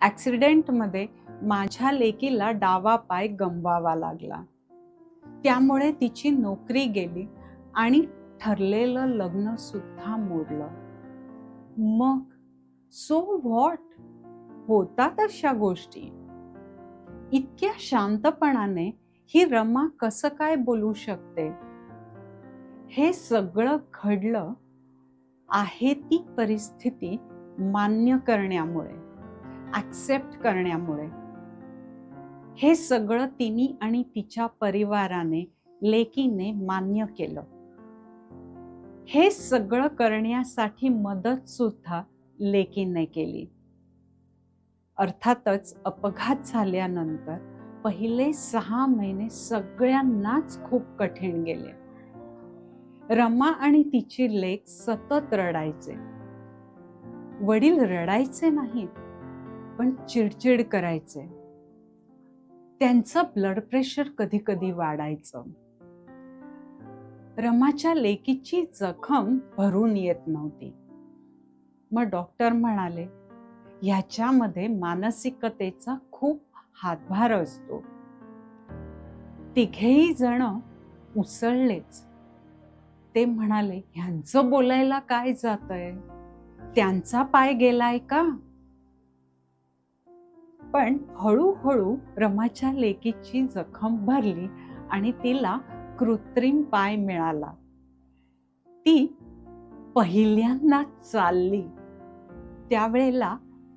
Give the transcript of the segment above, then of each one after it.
ॲक्सिडेंटमध्ये माझ्या लेकीला डावा पाय गमवावा लागला. त्यामुळे तिची नोकरी गेली आणि ठरलेलं लग्न सुद्धा मोडलं. मग सो व्हॉट होतात अशा गोष्टी. इतक्या शांतपणाने ही रमा कसं काय बोलू शकते? हे सगळं घडलं आहे ती परिस्थिती मान्य करण्यामुळे. ॲक्सेप्ट करण्यामुळे. हे सगळं तिने आणि तिच्या परिवाराने लेकीने मान्य केलं. हे सगळं करण्यासाठी मदत सुद्धा लेकीने केली. अर्थातच अपघात झाल्यानंतर पहिले सहा महिने सगळ्यांनाच खूप कठीण गेले. रमा आणि तिची लेक सतत रडायचे. वडील रडायचे नाहीत. पण चिडचिड करायचे. त्यांचं ब्लड प्रेशर कधी कधी वाढायचं. रमाच्या लेकीची जखम भरून येत नव्हती. मग डॉक्टर म्हणाले ह्याच्यामध्ये मानसिकतेचा खूप हातभार असतो. तिघेही जण उसळलेच. ते म्हणाले ह्यांचं बोलायला काय जातंय? त्यांचा पाय गेलाय का? पण हळूहळू रमाच्या लेकीची जखम भरली आणि तिला कृत्रिम पाय मिळाला. ती पहिल्यांदा चालली. त्यावेळेला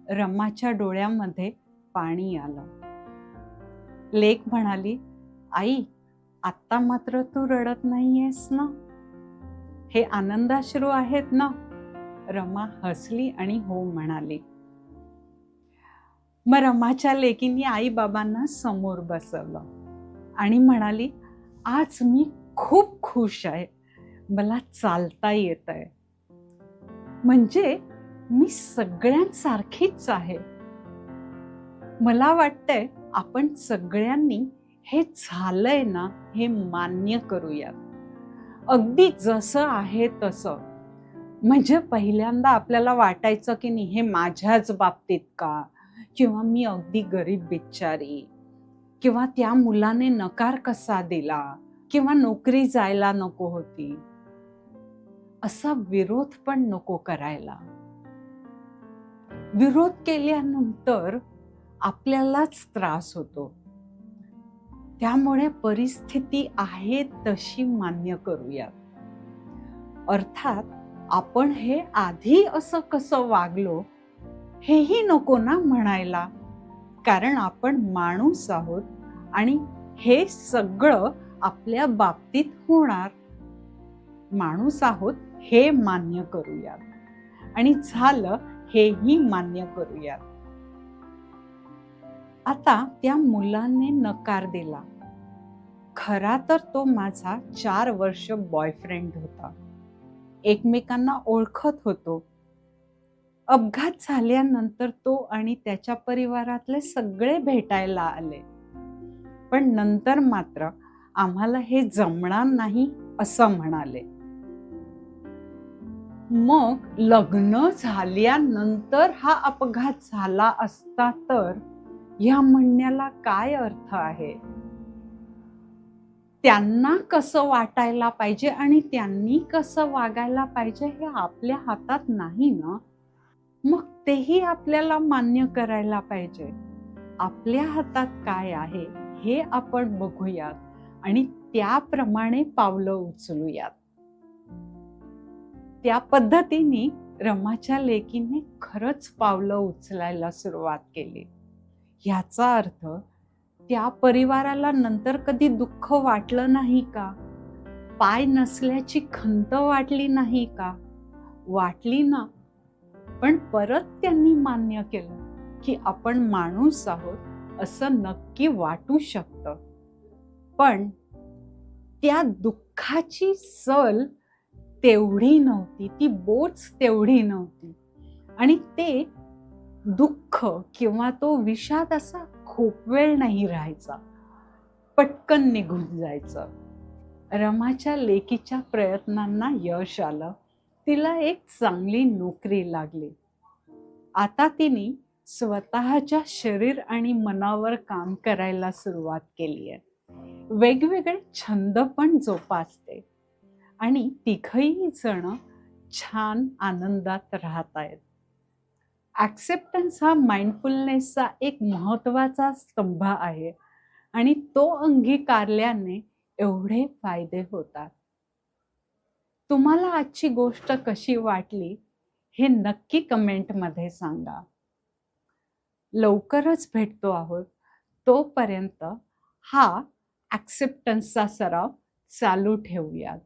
रमाच्या डोळ्यामध्ये पाणी आलं. लेक म्हणाली आई आत्ता मात्र तू रडत नाहीयेस ना? हे आनंदाश्रू आहेत ना? रमा हसली आणि हो म्हणाली मग रमाच्या लेकींनी आई बाबांना समोर बसवलं. आणि म्हणाली आज मी खूप खुश आहे. मला चालता येत आहे म्हणजे मी सगळ्यांसारखीच आहे. मला वाटतंय आपण सगळ्यांनी हे झालंय ना हे मान्य करूयात. अगदी जसं आहे तसं. म्हणजे पहिल्यांदा आपल्याला वाटायचं की नाही हे माझ्याच बाबतीत का? किंवा मी अगदी गरीब बिचारी किंवा त्या मुलाने नकार कसा दिला किंवा नोकरी जायला नको होती असा विरोध पण नको करायला. विरोध केल्यानंतर आपल्यालाच त्रास होतो. त्यामुळे परिस्थिती आहे तशी मान्य करूयात. अर्थात आपण हे आधी असं कसं वागलो हेही नको ना म्हणायला. कारण आपण माणूस आहोत आणि हे सगळं आपल्या बाबतीत होणार. माणूस आहोत हे मान्य करूयात. आणि झालं हेही मान्य करूयात. आता त्या मुलाने नकार दिला. खरा तर तो माझा चार वर्ष बॉयफ्रेंड होता. एकमेकांना ओळखत होतो. अपघात झाल्यानंतर तो आणि त्याच्या परिवारातले सगळे भेटायला आले. पण नंतर मात्र आम्हाला हे जमणार नाही असं म्हणाले. मग लग्न झाल्यानंतर हा अपघात झाला असता तर ह्या म्हणण्याला काय अर्थ आहे? त्यांना कसं वाटायला पाहिजे आणि त्यांनी कसं वागायला पाहिजे हे आपल्या हातात नाही ना? मग तेही आपल्याला मान्य करायला पाहिजे. आपल्या हातात काय आहे हे आपण बघूयात आणि त्याप्रमाणे पावलं उचलूयात. त्या पद्धतीने रमाच्या लेकीने खरंच पावलं उचलायला सुरुवात केली. ह्याचा अर्थ त्या परिवाराला नंतर कधी दुःख वाटलं नाही का? पाय नसल्याची खंत वाटली नाही का? वाटली ना पण परत त्यांनी मान्य केलं की आपण माणूस आहोत असं नक्की वाटू शकतं. पण त्या दुःखाची सल तेवढी नव्हती ती बोच तेवढी नव्हती. आणि ते दुःख किंवा तो विषाद असा खूप वेळ नाही राहायचा. पटकन निघून जायचं. रमाच्या लेकीच्या प्रयत्नांना यश आलं. तिला एक चांगली नोकरी लागली. आता तिने स्वतःच्या शरीर आणि मनावर काम करायला सुरुवात केली आहे. वेगवेगळे छंद पण जोपासते आणि तिघही जण छान आनंदात राहत आहेत. ॲक्सेप्टन्स हा माइंडफुलनेसचा एक महत्त्वाचा स्तंभ आहे आणि तो अंगीकारल्याने एवढे फायदे होतात. तुम्हाला आजची गोष्ट कशी वाटली हे नक्की कमेंटमध्ये सांगा. लवकरच भेटतो आहोत. तोपर्यंत हा ॲक्सेप्टन्सचा सराव चालू ठेवूयात.